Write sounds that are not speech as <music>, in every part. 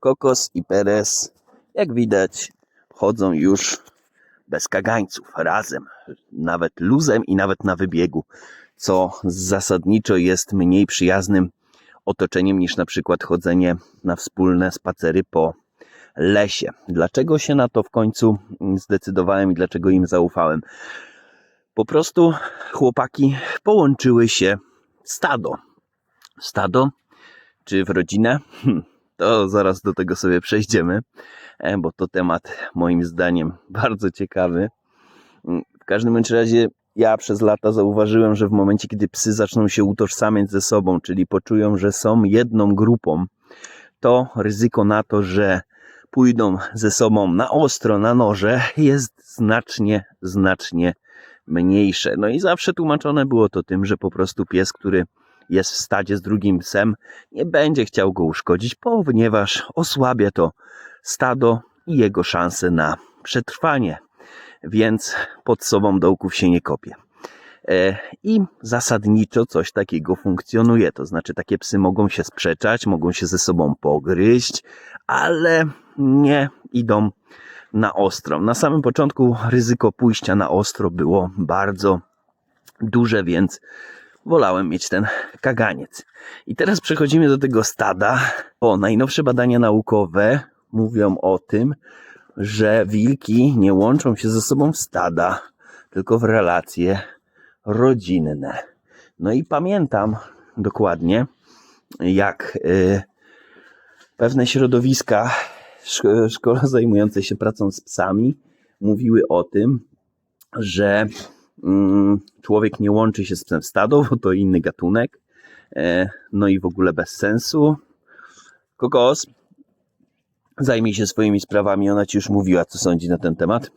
Kokos i Perez, jak widać, chodzą już bez kagańców, razem, nawet luzem i nawet na wybiegu, co zasadniczo jest mniej przyjaznym otoczeniem niż na przykład chodzenie na wspólne spacery po lesie. Dlaczego się na to w końcu zdecydowałem i dlaczego im zaufałem? Po prostu chłopaki połączyły się stado. Stado czy w rodzinę? Hm, To zaraz do tego sobie przejdziemy, e, bo to temat moim zdaniem <laughs> bardzo ciekawy. Mm, W każdym bądź razie ja przez lata zauważyłem, że w momencie, kiedy psy zaczną się utożsamiać ze sobą, czyli poczują, że są jedną grupą, to ryzyko na to, że pójdą ze sobą na ostro, na noże, jest znacznie, znacznie mniejsze. No i zawsze tłumaczone było to tym, że po prostu pies, który jest w stadzie z drugim psem, nie będzie chciał go uszkodzić, ponieważ osłabia to stado i jego szanse na przetrwanie. Więc pod sobą dołków się nie kopie. E, I zasadniczo coś takiego funkcjonuje. To znaczy, takie psy mogą się sprzeczać, mogą się ze sobą pogryźć, ale nie idą na ostro. Na samym początku ryzyko pójścia na ostro było bardzo duże, więc wolałem mieć ten kaganiec. I teraz przechodzimy do tego stada. O, najnowsze badania naukowe mówią o tym, że wilki nie łączą się ze sobą w stada, tylko w relacje rodzinne. No i pamiętam dokładnie, jak y, pewne środowiska szko- zajmujące się pracą z psami mówiły o tym, że człowiek nie łączy się z psem stado, bo to inny gatunek. E, no i w ogóle bez sensu. Kokos, zajmij się swoimi sprawami. Ona ci już mówiła, co sądzi na ten temat.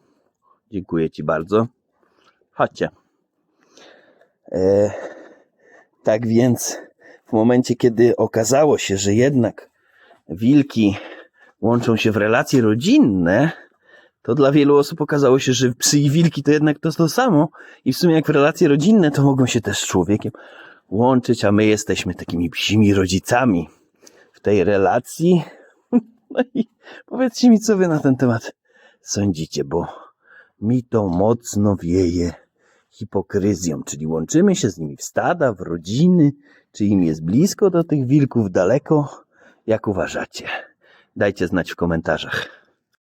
Dziękuję ci bardzo. Chodźcie. E, tak więc, w momencie, kiedy okazało się, że jednak wilki łączą się w relacje rodzinne, to dla wielu osób okazało się, że psy i wilki to jednak to to samo. I w sumie jak w relacje rodzinne, to mogą się też z człowiekiem łączyć, a my jesteśmy takimi psimi rodzicami w tej relacji. <laughs> No i powiedzcie mi, co wy na ten temat sądzicie, bo mi to mocno wieje hipokryzją, czyli łączymy się z nimi w stada, w rodziny, czy im jest blisko do tych wilków, daleko? Jak uważacie? Dajcie znać w komentarzach.